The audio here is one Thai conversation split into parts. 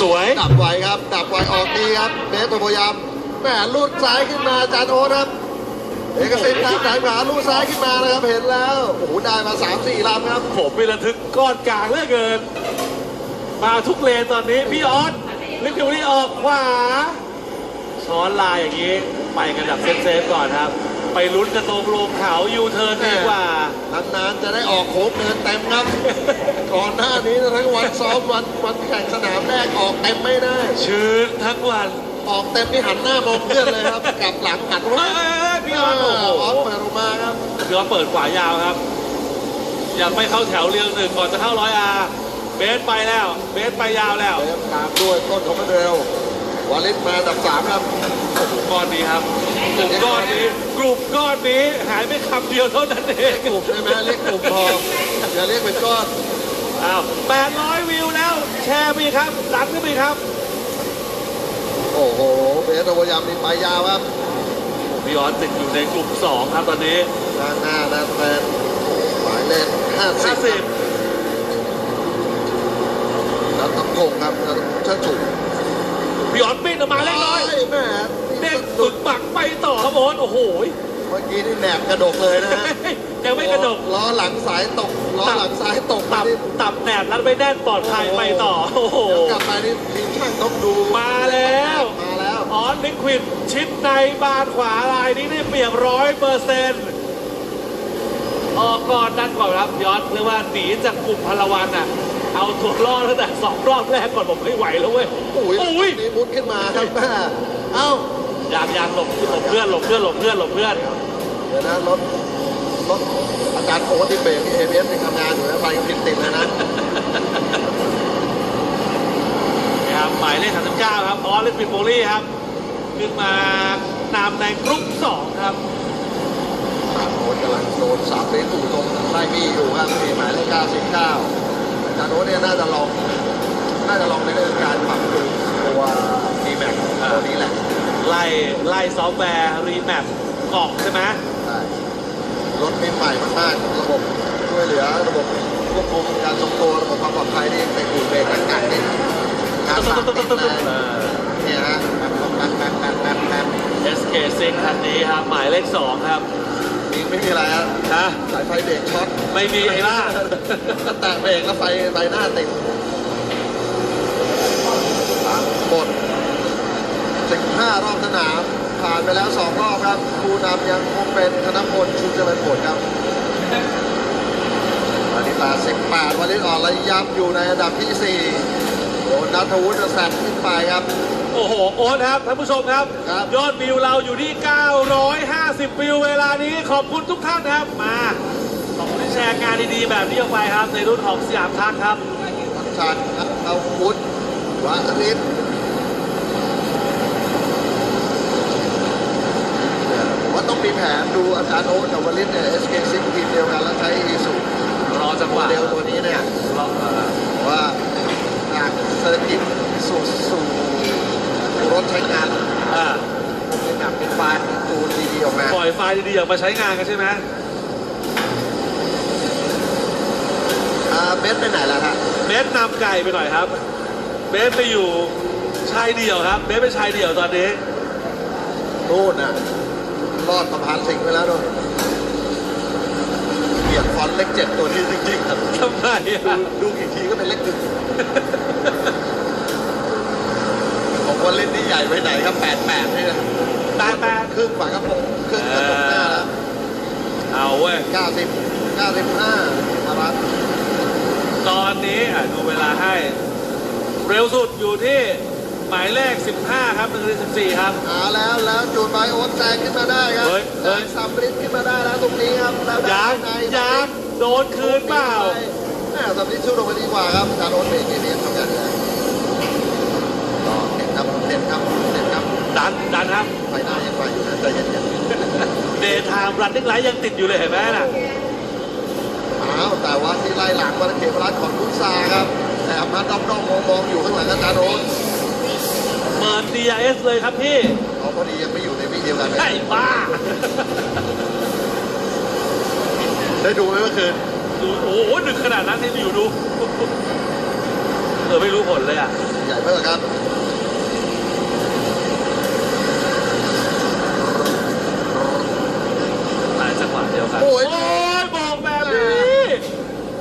สวย ดับไวครับ ดับไวออกดีครับเบสพยายามแหมลูดซ้ายขึ้นมาอาจารย์โอ๊ตครับเอกสิทธิ์ครับไหนขวาลูดซ้ายขึ้นมานะครับเห็นแล้วโอ้โหได้มา 3 4ลำครับ ผมมีระทึกก้อนกลางเหลือเกิน มาทุกเลนตอนนี้พี่ออสลิฟต์นี่ออกขวาช้อนลายอย่างนี้ ไปกันแบบเซฟๆก่อนครับ ไปลุ้นกระตรงลงเขายูเทิร์นดีกว่า นานๆจะได้ออกโค้งเนินเต็มครับ ก่อนหน้านี้ทั้งวันซ้อมวันวันแข่งสนามแรกออกเต็มไม่ได้ ชื้นทั้งวัน ออกเต็มที่หันหน้ามองเพื่อนเลยครับ กลับหลังหันเอ้ว่ายพี่ออสโอ้โหออสเปิดออกมาครับพี่ออสเปิดขวายาวครับยังไม่เข้าแถวเรียงหนึ่งก่อนจะเข้าร้อยอาเบสไปแล้ว เบสไปยาวแล้วเบสตามด้วยต้นของมันเร็ว วาลิสมาอันดับสามครับก้อนนี้ครับกลุ่มก้อนนี้กลุ่มก้อนนี้หายไปคำเดียวเท่านั้นเองกลุ่มใช่ไหมเรียกกลุ่มพออย่าเรียกเป็นก้อนอ้าว800วิวแล้ว แชร์ไปครับดันขึ้นไปครับ โอ้โหเบสพยายามมีไปยาวครับพี่ออสติดอยู่ในกลุ่ม2ครับตอนนี้ด้านหน้าด้านแฟนหมายเลขห้าสิบ50แล้วต้องโกงครับแล้วเชิดฉุก พี่ออสปิ้นออกมาเล็กน้อยแม่เด็กฝึกปักไปต่อครับโอ๊ตโอ้โหเมื่อกี้นี่แหนบกระดกเลยนะฮะยังไม่กระดกล้อหลังสายตกล้อหลังซ้ายตกตับนี่ตับแหนบรัดไม่แน่นปลอดภัยไปต่อโอ้โหเดี๋ยวกลับมานี่ทีมช่างต้องดูมาแล้วมาแล้วออสลิควิดชิดในบานขวาลายนี้ได้เปรียบร้อยเปอร์เซ็นต์ออกก่อนนั่นก่อนครับย้อนเรียกว่าหนีจากกลุ่มพลวันอะ เอาตัวรอดตั้งแต่สองรอบแรกก่อนผมไม่ไหวแล้วเว้ยโอ้ยโอ้ยนี่มุดขึ้นมาครับแม่เอ้ายางยางหลบหลบเพื่อนหลบเพื่อนหลบเพื่อนหลบเพื่อนเดี๋ยวนะรถรถอาจารย์โอ๊ตที่เบรกเอเอสยังทำงานอยู่นะไฟติดติดเลยนะนะครับหมายเลข39ครับออสลิควิดโบลี่ครับ ขึ้นมานำในกรุ๊ปสองครับอาจารย์โอ๊ตกำลังโดนสามเลนตู่ตรงไล่บี้อยู่ครับนี่หมายเลข99 อาจารย์โอ๊ตเนี่ยน่าจะลองน่าจะลองในเรื่องการปรับปรุงตัวดีแม็กตัวนี้แหละไล่ไล่ซอฟต์แวร์รีแมปกล่องใช่ไหมใช่รถมีใหม่มากๆระบบช่วยเหลือระบบควบคุมการทรงตัวระบบความปลอดภัยนี่ในกูเบรกต่างๆนี่การสั่งติดเลยเนี่ยฮะแป๊บแป๊บแป๊บแป๊บแป๊บแป๊บเอสเคซิงคันนี้ครับ หมายเลขสองครับ นี่ไม่มีอะไรฮะฮะสายไฟเบรกช็อตไม่มีไอ้ล่าถ้าแตะเบรกแล้วไฟไฟหน้าติดหมด15 รอบสนาม ผ่านไปแล้ว 2 รอบครับผู้นำยังคงเป็นธนพลชุมเจริญผลครับวันนี้88วันนี้อ่อนระยับอยู่ในอันดับที่ 4 โดนนัทวุฒิแซงขึ้นไปครับ โอ้โห โอ๊ตครับ ท่านผู้ชมครับครับยอดวิวเราอยู่ที่ 950 วิวเวลานี้ขอบคุณทุกท่านนะครับมาขอบคุณที่แชร์งานดีๆ แบบนี้ออกไปครับในรุ่นของสยามทักครับทักชันนัทวุฒิวาริศเนี่ยผมว่าต้องมีแผนดูอาจารย์โอ๊ตกับวลิศเนี่ย SK ซิทีมเดียวกันแล้วใช้อีสุรอจังหโมวะเดลตัวนี้เนี่ยรอเอ่อว่าจากเศรษฐกิจสู่สู่รถใช้งานอ่าเป็นแบบเป็นไฟล์เป็นตูนดีๆ ออกมาปล่อยไฟล์ดีๆออกมาใช้งานกันใช่ไหมอ่าเบสไปไหนล่ะฮะเบสนำไก่ไปหน่อยครับ เบสไปอยู่ชายเดี่ยวครับ เบสเป็นชายเดี่ยวตอนนี้ นู่นน่ะรอดสะพานสิงห์ไปแล้วด้วยเปลี่ยนฟอนต์เลขเจ็ดตัวนี้จริงๆครับทำไมดูอะดูกี่ทีก็เป็นเลขหนึ่งผมว่าเล่นนี่ใหญ่ไปไหนครับแปดแปดนี่นะ แปดแปดครึ่งฝากระโปรงครึ่งกระจกหน้าแล้วเอาเว้ยเก้าสิบเก้าสิบห้าอารัตตอนนี้อะดูเวลาให้ เร็วสุดอยู่ที่หมายเลข 15 ครับ1นาที14 ครับ เอาแล้วแล้วจูนไบโอนแซงขึ้นมาได้ครับเฮ้ยเฮ้ยซัมริดขึ้นมาได้แล้วตรงนี้ครับแล้วได้ยังในยังโดนคืนเปล่า แม่ซัมริดสู้ลงไปดีกว่าครับจานโอนเบรกเอเดียนทำงานได้ก็เด็ดครับเด็ดครับเด็ดครับ ดันดันครับไฟหน้ายังไฟอยู่นะใจเย็นเดย์ไทม์รันนิ่งไลท์ยังติดอยู่เลยเห็นไหมน่ะๆอ้าวแต่ว่าที่ไล่หลังวันเขมรัฐของคุณซาครับแต่มาด้อมด้อมมองมองๆอยู่ข้างหลังอาจารย์โอนเปิด DRS เลยครับพี่เขาพอดียังไม่อยู่ในวิเดียวกันเลยไอ้บ้า ได้ดูไหมเมื่อคืนดูโอ้โหดึกขนาดนั้นที่อยู่ดู เออไม่รู้ผลเลยอะ ใหญ่เพิ่มครับ มาจังหวะเดียวกัน โอ้ย โอ้ยบอกแบบนี้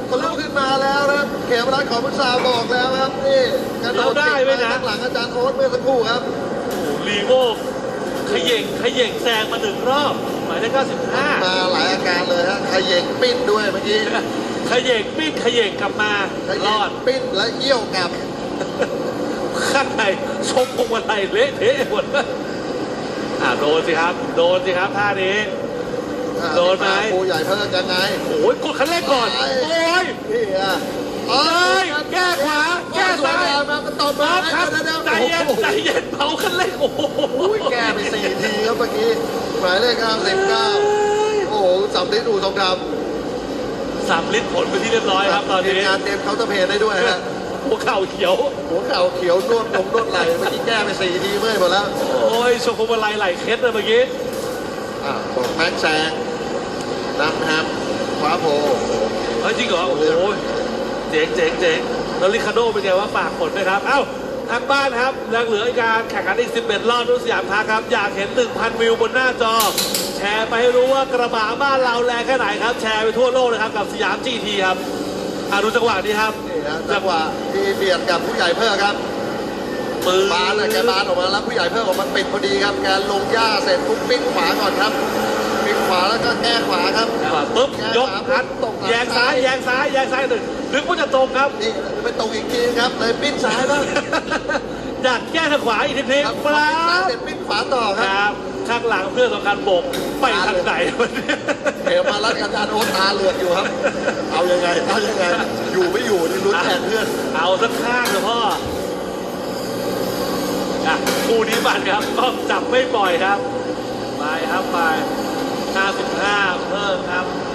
ทะลุขึ้นมาแล้วนะค รับเขมรัฐของพุทธาบอกแล้วครับนี่กระโดดติดไปข้างหลังอาจารย์โอ๊ตเมื่อสักครู่ครับลีโม่ขย่งขย่งแซงมาหนึ่งรอบ หมายเลข95มาหลายอาการเลยฮะขย่งปิ้นด้วยเมื่อกี้ขย่งปิ้นขย่งกลับมาขรย่องดปิ้นและเยี่ยวกลับข้างในชมพวงมาลัยเละเทะหมดอ่าโดนสิครับ โดนสิครับท่านี้อ่าโดนไหมครูใหญ่เพิ่มยังไงโอ้ยกดคันเร่งก่อน โอ้ยนี่อะ เอ้ยแก้ขวาแก้ซ้ายมาก็ตบรมาอบครับเดี๋ยวๆใจเย็นโอ้โหใจเย็นเผาคันเร่งโอ้โหอุ้ยแก้ไปสี่ทีครับเมื่อกี้หมายเลข99โอ้โหสำลิดอู่ทองคำสามลิตรผลไปที่เรียบร้อยครับตอนทีนี้มงานเตรียมเคาน์เตอร์เพลย์ได้ด้วยฮะหัวเข่าเขียว หัวเข่าเขียวนวดนมนวดไหล่เมื่อกี้แก้ไปสี่ทีเมื่อยหมดแล้ว โอ้ยชมพวงมาลัยไหลเคสเลยเมื่อกี้อ่าบอกแม็กแซงนำนะครับคว้าโพเฮ้ยจริงเหรอโอ้โหเจ๋งเจ๋งเจ๋งแล้วลิคาโดเป็นไงว่าฝากผลไหมครับ เอ้าทางบ้านครับยังเหลืออีกการแข่งขันอีก 11 รอบรุ่นสยามพาครับ อยากเห็น 1,000 วิวบนหน้าจอ แชร์ไปให้รู้ว่ากระบะบ้านเราแรงแค่ไหนครับ แชร์ไปทั่วโลกเลยครับ กับสยาม GT ครับอะดูจังหวะนี้ครับนี่นะจังหวะที่เบียดกับผู้ใหญ่เพิ่มครับปืนบานเลยแกบานออกมาแล้วผู้ใหญ่เพิ่มออกมาปิดพอดีครับแกลงหญ้าเสร็จปุ๊บปิ้งขวาก่อนครับปิ้งขวาแล้วก็แก้ขวาครับปุ๊บยกพัดแยงซ้ายแยงซ้ายแยงซ้ายหนึ่ง นึกว่าจะตรงครับ นี่ไปตรงอีกทีครับเลยปิ้นซ้ายบ้างอยากแก้ทางขวาอีกทีนึงครับปลาปิ้นซ้ายเสร็จปิ้นขวาต่อคครับ รับ ข้างหลังเพื่อนสำคัญโบกไปทางไหนวะเนี่ยเขมมารัดอาจารย์โอ๊ตตาเหลือกอยู่ครับ เอายังไง เอายังไง อยู่ไม่อยู่นี่ลุ้นแทนเพื่อน เอาสักข้างเถอะพ่ออะคู่นี้บันครับต้องจับไม่ปล่อยครับ ไปครับไป 55 เพิ่มครับผู้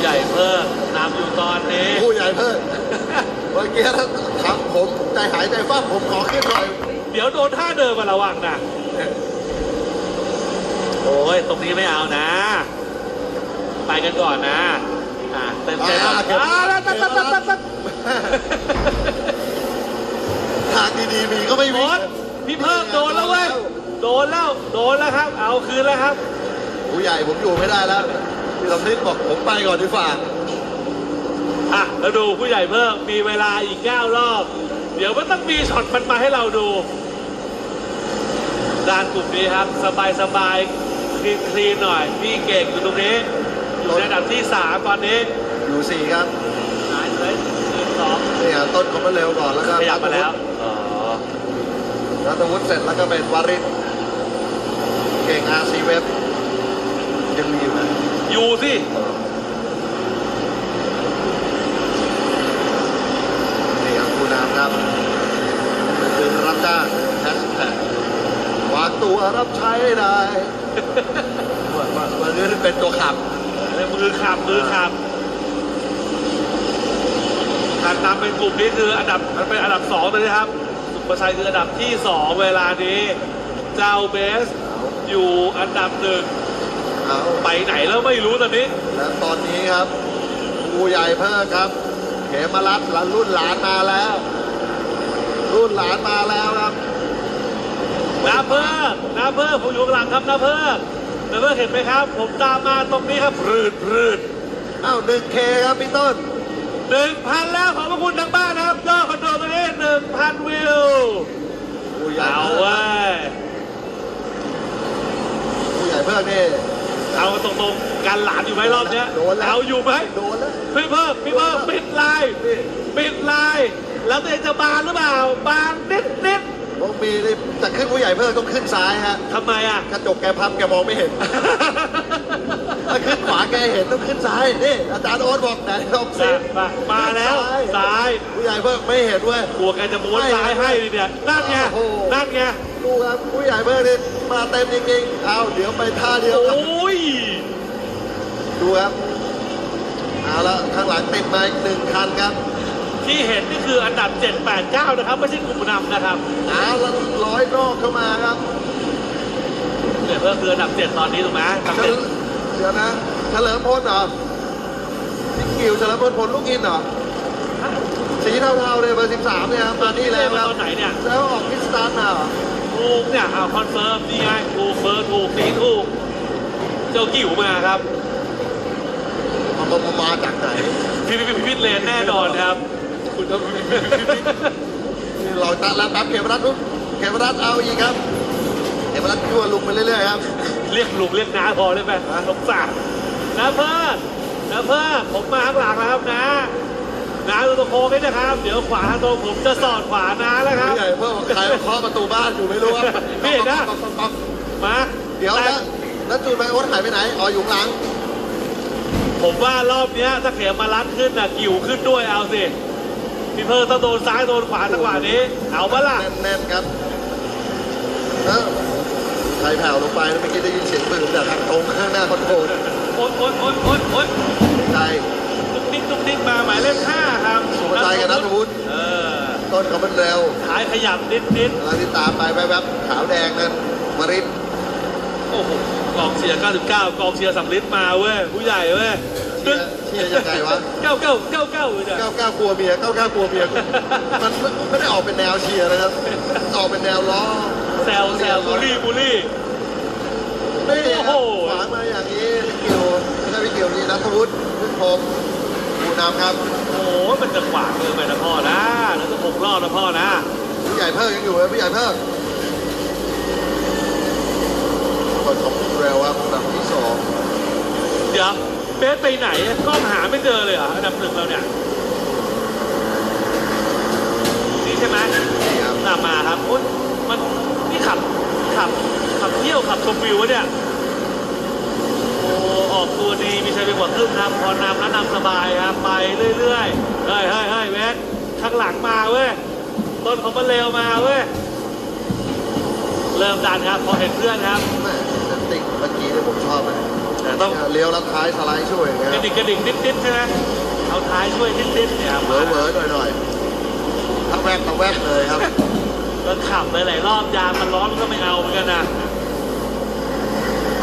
ใหญ่เพิ่มนำอยู่ตอนนี้ ผู้ใหญ่เพิ่มเมื่อกี้ถ้าทำผมใจหายใจฟ้าผมขอขึ้นหน่อยเดี๋ยวโดนท่าเดินมาระวังนะ โอ้ย ตรงนี้ไม่เอานะ ไปกันก่อนนะ อะเต็มใจครับอ่าแล้วตัดตัดตัดตัดตัดทางดีๆมีก็ไม่โดมีนพี่เพิ่มโดนแล้วเว้ย โดนแล้ว โดนแล้วครับ เอาคืนแล้วครับ ผู้ใหญ่ผมอยู่ไม่ได้แล้ว พี่สำลิดบอกผมไปก่อนดีกว่าอะแล้วดูผู้ใหญ่เพิ่มมีเวลาอีก 9 รอบ เดี๋ยวมันต้องมีช็อตมันมาให้เราดู ด้านกลุ่มนี้ครับ สบายสบายคลีนคลีนหน่อยพี่เก่งอยู่ตรงนี้ อยู่ในอันดับที่ 3 ตอนนี้อยู่สี่ครับหายเลยหนึ่งสองนี่ฮะต้นเขามาเร็วก่อนแล้วก็ขยับมาแล้วอ๋อรัตวุฒิเสร็จแล้วก็เป็นวาริศเก่งอาซีเว็บยังมีอยู่นะ อยู่สินี่ครับคุณน้ำครับคือรับจ้างแฮชแท็กวางตัวรับใช้ได้เหมือนว่ามันนี่เป็นตัวขับมือขับมือขับการนำเป็นกลุ่มนี้คืออันดับมันเป็นอันดับสองเลยนะครับสุประชัยคืออันดับที่สองเวลานี้ เจ้าเบสอยู่อันดับหนึ่ง เอาไปไหนแล้วไม่รู้ตอนนี้ และตอนนี้ครับครูใหญ่เพิ่มครับ เขมรัตน์หลานรุ่นหลานมาแล้ว รุ่นหลานมาแล้วครับน้าเพิ่มน้าเพิ่มผมอยู่ข้างหลังครับน้าเพิ่มน้าเพิ่มเห็นไหมครับ ผมตามมาตรงนี้ครับพรืดพรืดอ้าวหนึ่งเคครับพี่ต้นหนึ่งพันแล้วขอบพระคุณทางบ้านนะครับยอดคอนโดตัวนี้หนึ่งพันวิวครูใหญ่เอาเพิ่มเว้ยครูใหญ่เพิ่มนี่ เอาตรงๆการหลานอยู่ไหมรอบเนี้ยโดนแล้ว เอาอยู่ไหมโดนแล้วพี่เพิ่มพี่เพิ่มปิดลายนี่ปิดลายแล้วตัวเองจะบานหรือเปล่า บานนิดนิดต้องมีนี่จะขึ้นผู้ใหญ่เพิ่มต้องขึ้นซ้ายฮะทำไมอะ กระจกแกพับแกมองไม่เห็น ถ้าขึ้นขวาแกเห็นต้องขึ้นซ้ายนี่อาจารย์โอ๊ตบอกไหนลองซิมามามาแล้วซ้าย ผู้ใหญ่เพิ่มไม่เห็นเว้ย กลัวแกจะม้วนซ้ายให้ดิเนี่ยนั่นไงโอ้โห นั่นไง ดูครับผู้ใหญ่เพิ่มนี่มาเต็มจริงๆเอาเดี๋ยวไปท่าเดียวโอกัน้ย ดูครับเอาละข้างหลังติดมาอีกหนึ่งคันครับที่เห็นนี่คืออันดับ 7 8 9 นะครับ ไม่ใช่กลุ่มนำนะครับเอาละร้อยนอกเข้ามาครับเนี่ยเพิ่มคืออันดับ 7 ตอนนี้ถูกไหมอันดับเฉเจ็ลิดมเดี๋ยวนะเฉลิมพลเหรอพี่กิวเฉลิมพลพลลูกอินเหรอสิสีเทาๆเลยเบอร์13เนี่ยครับตอนนี้แล้วครับตอนไหนเนี่ยแล้วออกพิสตาร์ทมาเหรอถูกเนี่ยเอาคอนเฟิร์มนี่ไงถูกเบอร์ถูกสีถูก เจ้ากิ่วมาครับ มันมามาจากไหนพี่พี่พี่พิทเลนแน่นอนครับ คุณต้องนี่เราตัดแล้วแป๊บเขมรัตน์นุ๊เขมรัตน์เอาอีกครับเขมรัตน์ยั่วลุงไปเรื่อยๆครับ เรียกลุงเรียกน้าพอได้ไหมสงสารน้าเพิ่มน้าเพิ่มผมมาข้างหลังแล้วครับนะน้าดูตะโคงนี่นะครับ เดี๋ยวขวาทางตรงผมจะสอดขวาน้าแล้วครับผู้ใหญ่เพิ่มใครมาเคาะประตูบ้านอยู่ไม่รู้ครับพี่นะป๊อกป๊อกป๊อกมา เดี๋ยวแต่แล้วแล้วจูนไบโอ๊ตหายไปไหน อ๋ออยู่ข้างหลัง ผมว่ารอบเนี้ยถ้าเข็มมารัดขึ้นน่ะกิ่วขึ้นด้วยเอาสิพี่เพิ่มต้องโดนซ้ายโดนขวาจังหวะนี้ เอาปะล่ะแน่นๆครับเออใครแผ่วลงไปเมื่อกี้ได้ยินเสียงปืนจากทางตรงข้างหน้าคอนโทรลโอ๊ยโอ๊ยโอ๊ยโอ๊ยโอ๊ยใจตุ๊กนิกตุ๊กนิกมาหมายเลขห้าครับสุภาชัยกับนัทวุฒิเออต้นเขามันเร็วท้ายขยับนิดนิดกำลังที่ตามไปแวบๆขาวแดงนั้นมารินโอ้โหกองเชียร์99 กองเชียร์สำลิดมาเว้ยผู้ใหญ่เว้ยเชียร์เชียร์ยังไงวะเก้าเก้าเก้าเก้าเลยเนี่ยก้าวก้าวกลัวเมียก้าวก้าวกลัวเมียมันไม่ได้ออกเป็นแนวเชียร์นะครับออกเป็นแนวล้อแซวแซวบูลลี่บูลลี่ นี่โอ้โห ขวางมาอย่างนี้พี่เกียวไม่ใช่พี่เกียวนี่นัทวุฒิพึ่งพรหมผู้นำครับโอ้โหมันจะขวางเลยไปนะพ่อนะแล้วจะหกรอบนะพ่อนะผู้ใหญ่เพิ่งยังอยู่เลยผู้ใหญ่เพิ่ง คนของเร็วครับลำที่สองเดี๋ยวเบสไปไหนกล้องหาไม่เจอเลยเหรออันดับหนึ่งเราเนี่ยนี่ใช่ไหมนี่ครับตามมาครับโอ๊ยมันนี่ขับขับขับเที่ยวขับชมวิววะเนี่ยโอ้ออกตัวดีมีชัยไปกว่าครึ่งครับพอนำแล้วนำสบายครับไปเรื่อยๆเฮ้ยเฮ้ยเฮ้ยเวสข้างหลังมาเว้ยต้นของมันเร็วมาเว้ยเริ่มดันครับพอเห็นเพื่อนครับ แม่ เซนติกเมื่อกี้ที่ผมชอบเลยแต่ต้องเลี้ยวแล้วท้ายสไลด์ช่วยอย่างเงี้ยกระดิ่งกระดิ่งนิดๆใช่ไหมเอาท้ายช่วยนิดๆเนี่ยเหวอเหวอหน่อยหน่อยๆทั้งแวกทั้งแวกเลยครับก็ขับไปหลายรอบยางมันร้อนมันก็ไม่เอาเหมือนกันนะ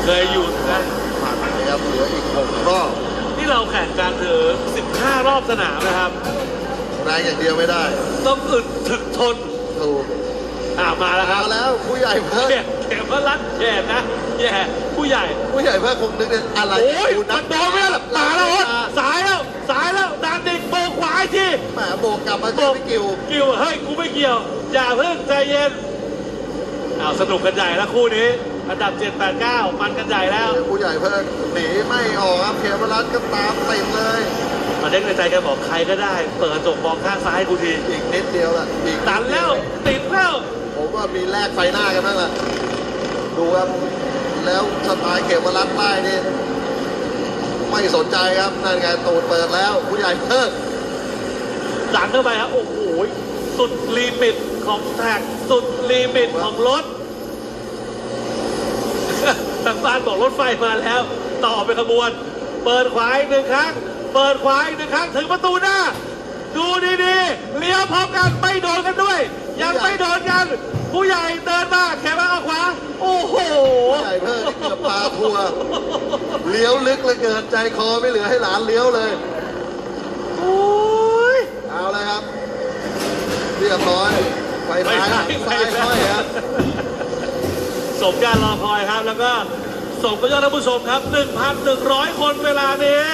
เคยอยู่นะผ่านไปครับเหลืออีกหกรอบนี่เราแข่งกันถึง15 รอบสนามนะครับแรงอย่างเดียวไม่ได้ ต้องอึดถึกทนถูกอ่ามาแล้วคมารับ แล้วผู้ใหญ่เพิ่มเข็มเข็มว่ารัดแย่นะ แย่ผู้ใหญ่ ผู้ใหญ่เพิ่มคงนึกเนี่ยอะไรโอ้ยกูมันโดนไม่ได้หรอกมาแล้วโอ๊ตสายแล้ว สายแล้วดันเด็กโบกขวาอีกทีแหมโบกกลับมาโบเจอกพี่กิว กิวเฮ้ยกูไม่เกี่ยว อย่าเพิ่งใจเย็นเอาสนุกกันใหญ่แล้วคู่นี้ อันดับ 7 8 9 มันกันใหญ่แล้วผู้ใหญ่เพิ่มหนีไม่ออกครับเขมรัตน์ก็ตามติดเลยตอนเด็กในใจแกบอกใครก็ได้ เปิดกระจกมองข้างซ้ายให้กูทีอีกนิดเดียวละอีกตันแล้วติดแล้ว ผมว่ามีแลกไฟหน้ากันบ้างละดูครับ แล้วสไตล์เขมรัตน์ไล่นี่ไม่สนใจครับนั่นไงตูดเปิดแล้ว ผู้ใหญ่เพิ่มดันเข้าไปครับโอ้โหสุดลิมิตของแท็กสุดลิมิตของรถทางบ้านบอกรถไฟมาแล้ว ต่อไปขบวน เปิดขวาอีกหนึ่งครั้ง เปิดขวาอีกหนึ่งครั้งถึงประตูหน้า ดูดีๆเลี้ยวพร้อมกันไม่โดนกันด้วย ยังไม่โดนกัน ผู้ใหญ่เดินมาแขนมาเอาขวา โอ้โห ผู้ใหญ่เพิ่มนี่เกือบปลาทัวร์เลี้ยวลึกเหลยเกินใจคอไม่เหลือให้หลานเลี้ยวเลย โอ้ย เอาเลยครับ เรียบร้อยไฟไม่ท้ายใช่ซ้ายห้อยครับ สมการรอคอยครับ แล้วก็สมกับยอดท่านผู้ชมครับ 1,100 คนเวลานี้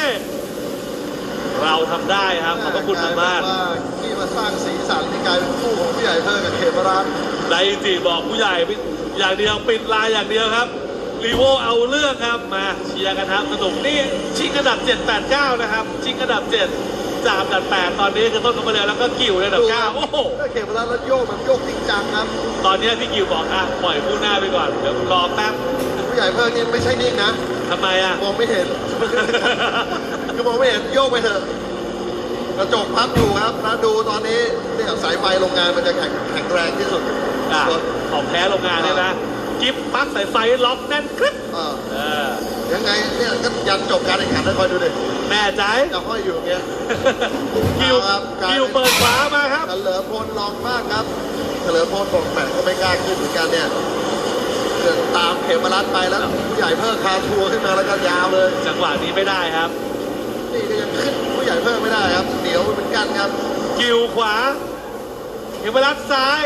เราทำได้ครับ ขอบพระคุณมากมากว่าที่มาสร้างสีสันที่กลายเป็นคู่ของผู้ใหญ่เพิ่มกับเขมรัตน์ๆ ไดจิบอกผู้ใหญ่อย่างเดียวปิดลายอย่างเดียวครับรีโวเอาเรื่องครับมาเชียร์กันครับสนุกนี่ชิงอันดับ 789 นะครับ ชิงอันดับ 7 จากอันดับ 8 ตอนนี้คือต้นกำเนิดแล้วก็กิ่วในอันดับ 9 โอ้โหถ้าเขมรัตน์แล้วโยกแบบโยกจริงจังครับ ตอนนี้พี่กิ่วบอกอะปล่อยผู้หน้าไปก่อนเดี๋ยวรอแป๊บผู้ใหญ่เพิ่มนี่ไม่ใช่นิ่งนะทำไมอะมองไม่เห็นคือมองไม่เห็นโยกไปเถอะกระจกพับอยู่ครับแล้วดูตอนนี้เนี่ยสายไฟโรงงานมันจะแข็งแข็งแรงที่สุด อะรถของแท้โรงงานเนี่ยนะกิฟปลั๊กสายไฟล็อกแน่นกริบเออเออยังไงเนี่ยก็ยันจบการแข่งขันให้คอยดูดิแน่ใจจะห้อยอยู่อย่างเงี้ยกิวครับกิวเปิดขวามาครับเฉลิมพลลองมากครับเฉลิมพลบอกแหมก็ไม่กล้าขึ้นเหมือนกันเนี่ยเดินตามเขมรัตน์ไปแล้วผู้ใหญ่เพิ่มคาทัวร์ขึ้นมาแล้วก็ยาวเลย จังหวะนี้ไม่ได้ครับนี่ก็ยังขึ้นผู้ใหญ่เพิ่มไม่ได้ครับเหนียวเหมือนกันครับกิวขวาเขมรัดซ้าย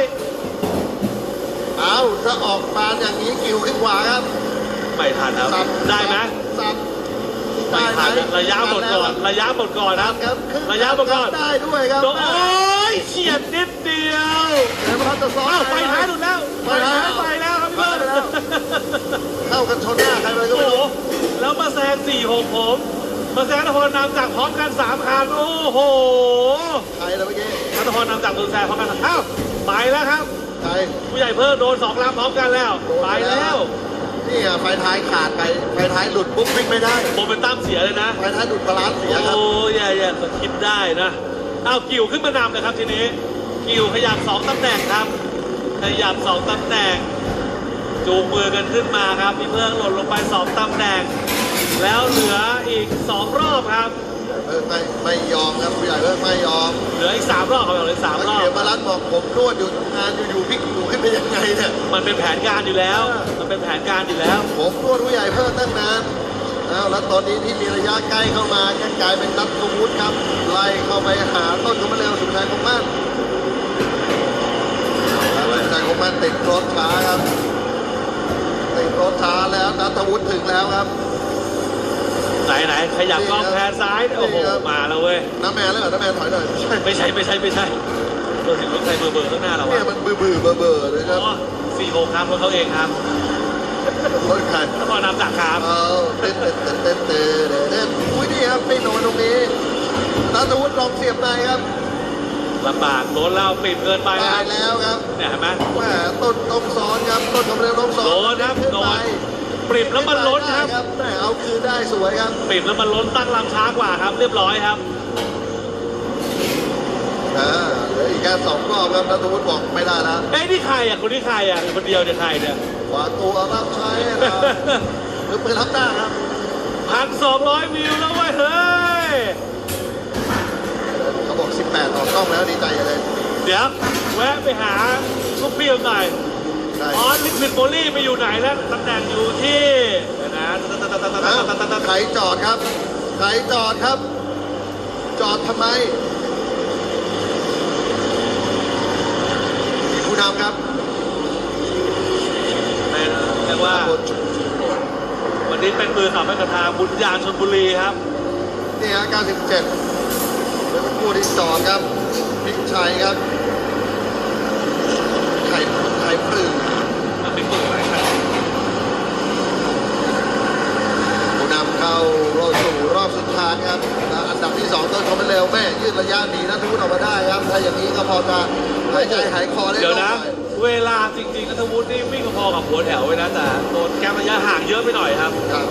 เอาถ้าออกมาอย่างนี้กิวขึ้นขวาครับไม่ทันครับสับได้ไหมสับไม่ทันระยะหมดก่อนระยะหมดก่อนนะครับครับขึ้นระยะหมดก่อนได้ด้วยครับโอ้ยเฉียดนิดเดียวเดี๋ยวพัดจะซ้อนอ้าวไฟท้ายหลุดแล้วไฟไปท้ายแล้วไปแล้วครับพี่เบิร์ดไปแล้วเข้ากันชนหน้าใครไปก็โอ้ไม่โหรู้แล้วมาแซงสี่หกผมมาแซงนครนำจากพร้อมกันสามคันโอ้โหใครแล้วเมื่อกี้นครนำจากตัวแซงพร้อมกันอ้าวไปแล้วครับใคร ผู้ใหญ่เพิ่มโดนสองลำพร้อมกันแล้วโดนไปแล้ว นี่อะไฟท้ายขาดไปไฟท้ายหลุดปุ๊บวิ่งไม่ได้โมเมนตัมเสียเลยนะ ไฟท้ายหลุดบาลานซ์เสียครับ โอ้แย่แย่ก็คิดได้นะอ้าวกิวขึ้นมานำเลยครับทีนี้ กิวขยับสองตำแหน่งครับ ขยับสองตำแหน่ง จูงมือกันขึ้นมาครับพี่เพื่องหล่นลงไปสองตำแหน่ง แล้วเหลืออีกสองรอบครับเพิ่มไม่ไม่ยอมครับผู้ใหญ่เพิ่มไม่ยอมเหลืออีกสามรอบครับเหลืออกสามรอบ เขียนบาลานซ์บอกผมนวดอยู่งานอยู่ๆพี่กูขึ้นไปยังไง เนี่ยมันเป็นแผนการอยู่แล้ว มันเป็นแผนการอยู่แล้ว ผมนวดผู้ใหญ่เพิ่มตั้งนานเอาแล้วตอนนี้ที่มีระยะใกล้เข้ามาก็กลายเป็นนัทวุฒิครับ ไล่เข้าไปหาต้นคำมาเร็วสุดท้ายคงมั่นแล้วสุดท้ายคงมั่นติดรถช้าครับติดรถช้าแล้วนัทวุฒิถึงแล้วครับไหนไหนขยับกล้องแพนซ้าย โอ้โห มาแล้วเว้ยน้ำแมนแล้วเหรอน้ำแมนถอยหน่อยไม่ใช่ไม่ใช่ไม่ใช่ไม่ใช่ เราถึงรถใครเบอร์เบอร์ข้างหน้าเราเนี่ยวะมันเบื่อเบื่อเบื่อเบื่อเลยครับอ๋อสี่โมงครับรถเขาเองครับรถใครนครนำจากครับเอาเต้นเต้นเต้นเต้นเต้นเต้นอุ้ยนี่ครับไม่โดนตรงนี้นัทวุฒิลองเสียบในครับลำบากรถเราปิดเกินไปคตารัยบแล้วครับเนี่ยเห็นไหม แหมต้นต้องซ้อนครับต้นคำเร็วต้องซ้อนโดนครับขึ้นโดไปนปริบแล้วมันล้นครับขึ้ไปได้แหมเอาคืนได้สวยครับปิดแล้วมันล้นตั้งลำช้ากว่าครับ เรียบร้อยครับ อ่าเหลื ออีกแค่สองรอบครับนัทวุฒิบอกไม่ได้แล้วเอ้ยนี่ใครอะคนที่ใครอะคนเดียวเนี่ยใครเนี่ย ขวาตัวรับใช้นะครับหรือปืนรับหน้าครับพันสองร้อยวิวแล้วเว้ยเฮ้ย เขาบอก 18ออกกล้องแล้วดีใจเลย เดี๋ยวแวะไปหาลูกพี่หน่อยได้อ๋อลิควิดโบลี่ไปอยู่ไหนแล้วตำแหน่งอยู่ที่เดี๋ยวนะอ้าวใครจอดครับใครจอดครับ จอดทำไม มีผู้นำครับเป็นเรียกว่า วันนี้เป็นมือขับให้กับทางบุญญาณชนบุรีครับ นี่ฮะ 97เป็นผู้ที่สองครับพิกชัยครับ ไข่ไข่ปลื้มมันเป็นมือไหนครับผู้นำเข้ารอบสู่รอบสุดท้ายครับและอันดับที่สองต้นเขาไปเร็วแม่ยืดระยะหนีนะทุกออกมาได้ครับ ถ้าอย่างนี้ก็พอจะ หายใจหายคอได้เดี๋ยวนะ เวลาจริงๆนัทวุฒินี่วิ่งพอกับหัวแถวไว้นะแต่โดนแกมระยะห่างเยอะไปหน่อยครับครับ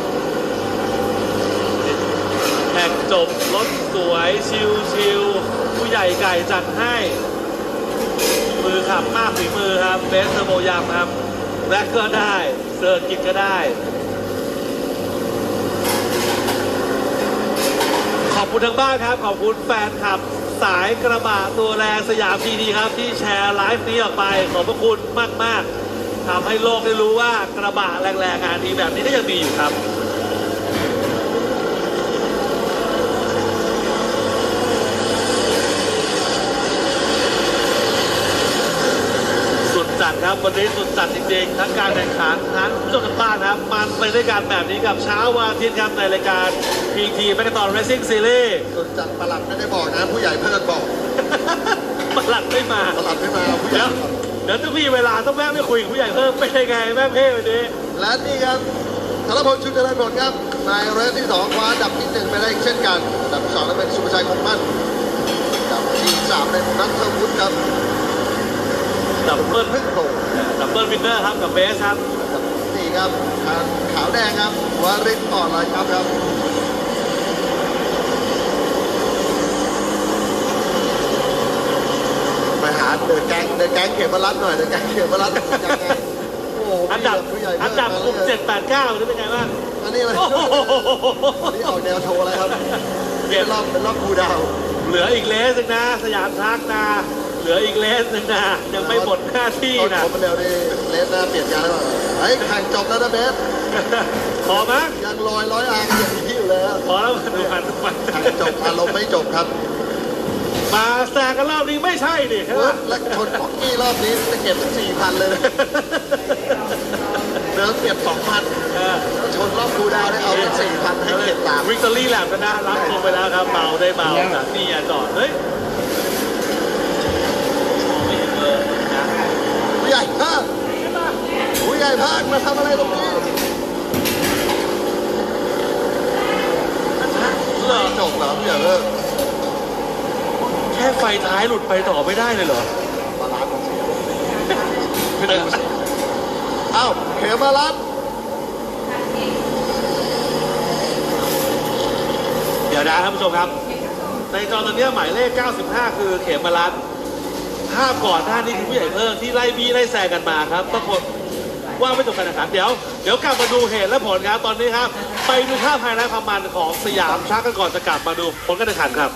แข่งจบรถสวยชิวชิวๆผู้ใหญ่ไก่จัดให้ มือขับมากฝีมือครับเบสเทอร์โบยามครับแร็กก็ได้เซอร์กิตก็ได้ขอบคุณทั้งบ้านครับ ขอบคุณแฟนคลับ สายกระบะตัวแรงสยามพีดีครับ ที่แชร์ไลฟ์นี้ออกไปขอบพระคุณมาก ๆทำให้โลกได้รู้ว่ากระบะแรงๆงานดีแบบนี้ก็ยังมีอยู่ครับ สุดจัด ครับวันนี้สุดจัดจริงๆทั้งการแข่งขันทั้งผู้ชมทางบ้านครับมันไปด้วยกันแบบนี้กับเช้าวันอาทิตย์ครับในรายการ PT แมกตอนเรซิ่งซีรีส์ส่วนจัดประหลัดไม่ได้บอกนะผู้ใหญ่เพื่อนบอกมาหลัดไม่มาประหลัดไม่มาผู้ใหญ่เดี๋ยวเดี๋ยวต้องมีเวลาต้องแวะไปคุยกับผู้ใหญ่เพิ่มเป็นยังไงแม่เพ่วันนี้และนี่ครับธนพลชุดเจริญผลครับในเรสที่สองคว้าอันดับที่หนึ่งไปได้เช่นกันอันดับที่สองนั้นเป็นสุภชัยคงมั่นอันดับที่สามเป็นนัทวุฒิครับ ดับเบิลพึ่งโผล่ดับเบิลวินเนอร์ครับกับเบสครับนี่ครับทางขาวแดงครับวาริศอ่อนลอยครับครับไปหาเดอะแก๊งเดอะแก๊งเก็บมารัดหน่อยเดอะแก๊งเก็บมารัดยังไงโอ้โหอันดับผู้ใหญ่อันดับกลุ่มเจ็ดแปดเก้านี่เป็นไงบ้างอันนี้อะไรโอ้โหอันนี้ออกแนวโชว์อะไรครับเก็เป็บนรอบเป็นรอบคูลดาวน์เหลืออีกเลสหนึงนะ สยามชักนะ เหลืออีกเลสหนึงนะยังไม่หมดหน้าที่ตอนนะผมมาเร็วนี่เลสหน้าเปลี่ยนการแล้วเฮ้ยแข่งจบแล้วนะเบสพอมั้ยยังลอยร้อยอางอย่างที่อยู่เลยครับพอแล้วดูมันดูมันแข่งจบอารมณ์ไม่จบครับไปมาแซงกันรอบนี้ไม่ใช่ดิใช่ไหมแล้วชนป๊อกกี้รอบนี้จะเก็บสี่พันเลยนะเดิมเก็บสองพันเออชนรอบคูลดาวน์ได้เอาเป็นสี่พันให้เก็บตามวิกตอรี่แลบกันนะรับลงไปแล้วครับเมาได้เมาจากนี่อะจอดเฮ้ย ผู้ใหญ่ภาคผู้ใหญ่ภาคมาทำอะไรตรงนี้เหรอจบเหรอผู้ใหญ่เลิกแค่ไฟท้ายหลุดไปต่อไม่ได้เลยเหรอบาลานซ์ของเสียไม่ได้เอ้าเขมมาลัดเดี๋ยวนะท่านผู้ชมครับ ในจอตอนเนี้ยหมายเลข 95 คือเขมมารัตน์ ภาพก่อนหน้านี้คือผู้ใหญ่เพิ่มที่ไล่บี้ไล่แซงกันมาครับปรากฏว่าไม่จบการแข่งขันเดี๋ยวเดี๋ยวกลับมาดูเหตุและผลครับตอนนี้ครับ ไปดูภาพภายในความมันของสยามชักกันก่อนจะกลับมาดูผลการแข่งขันครับ